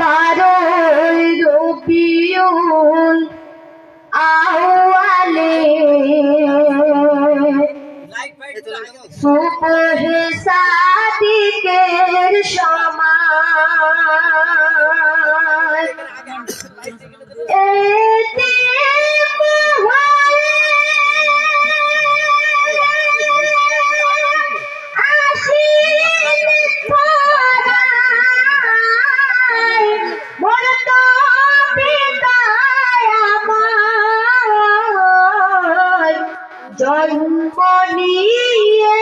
বারোই রবিউল আউয়ালে। সুবহ সাদিকের জন্ম নিয়ে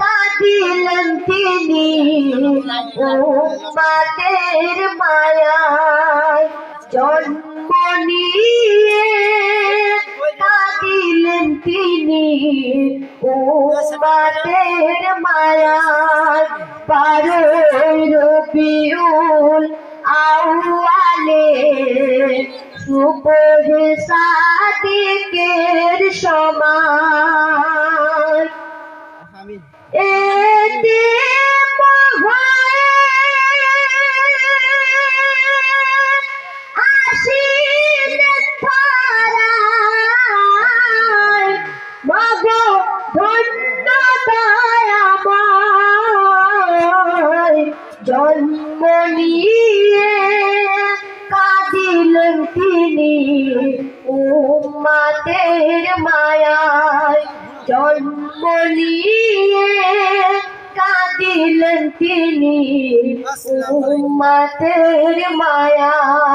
কাঁদিলেন তিনি। উম্মাদের মায়ায় জন্ম নিয়ে কাঁদিলেন তিনি। উম্মাদের মায়ায় বারোই রবিউল আউয়ালে সুবহ সাদিকের সময় এতে উম্মাদের মায়ায় জন্ম নিয়ে কাঁদিলেন তিনি উম্মাদের মায়ায়।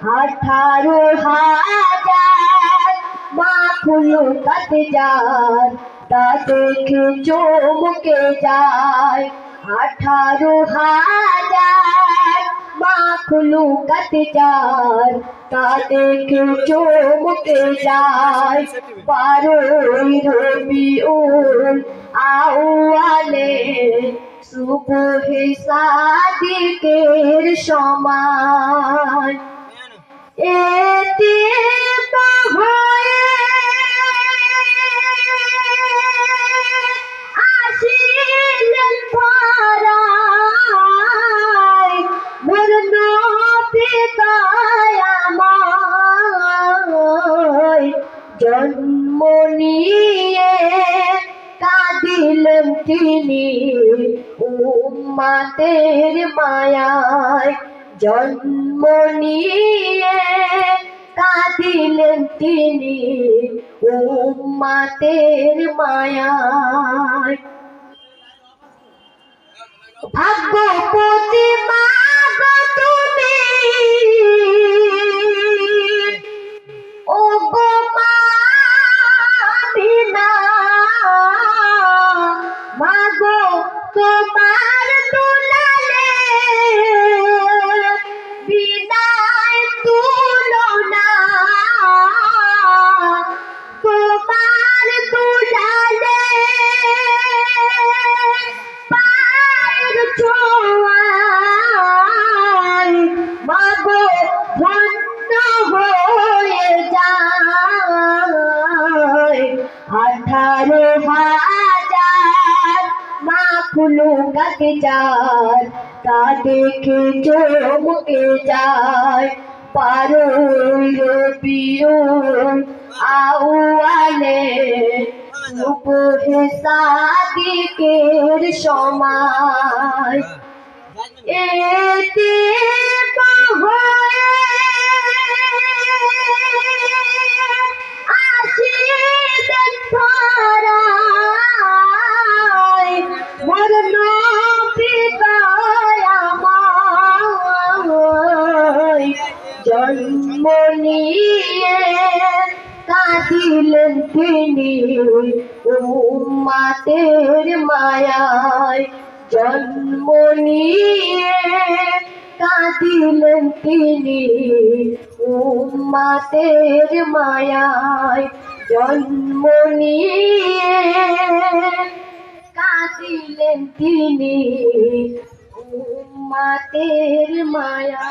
আঠারো হাজার মাখুলো কাট যার তা দেখে চমকে যায়। আঠারো হাজার মাখলু কত যার তা দেখে চমকে যায়। বারোই রবিউল আউয়ালে সুবহ সাদিকের সময় এতে জন্ম নিয়ে কাঁদিলেন তিনি উম্মাদের মায়ায় জন্ম নিয়ে কাঁদিলেন তিনি উম্মাদের মায়ায়। ভাগ্যপতি মা মাখুলো চার তা দেখে চমকে যায়। পারুল রবিউল আউয়ালে সুবহ সাদিকের সময়। এতে হয়ে নিয়ে কাঁদিলেন তিনি উম্মাতের মায়ায়। জন্ম নিয়ে কাঁদিলেন তিনি উম্মাতের মায়ায়। জন্ম নিয়ে কাঁদিলেন তিনি উম্মাতের মায়া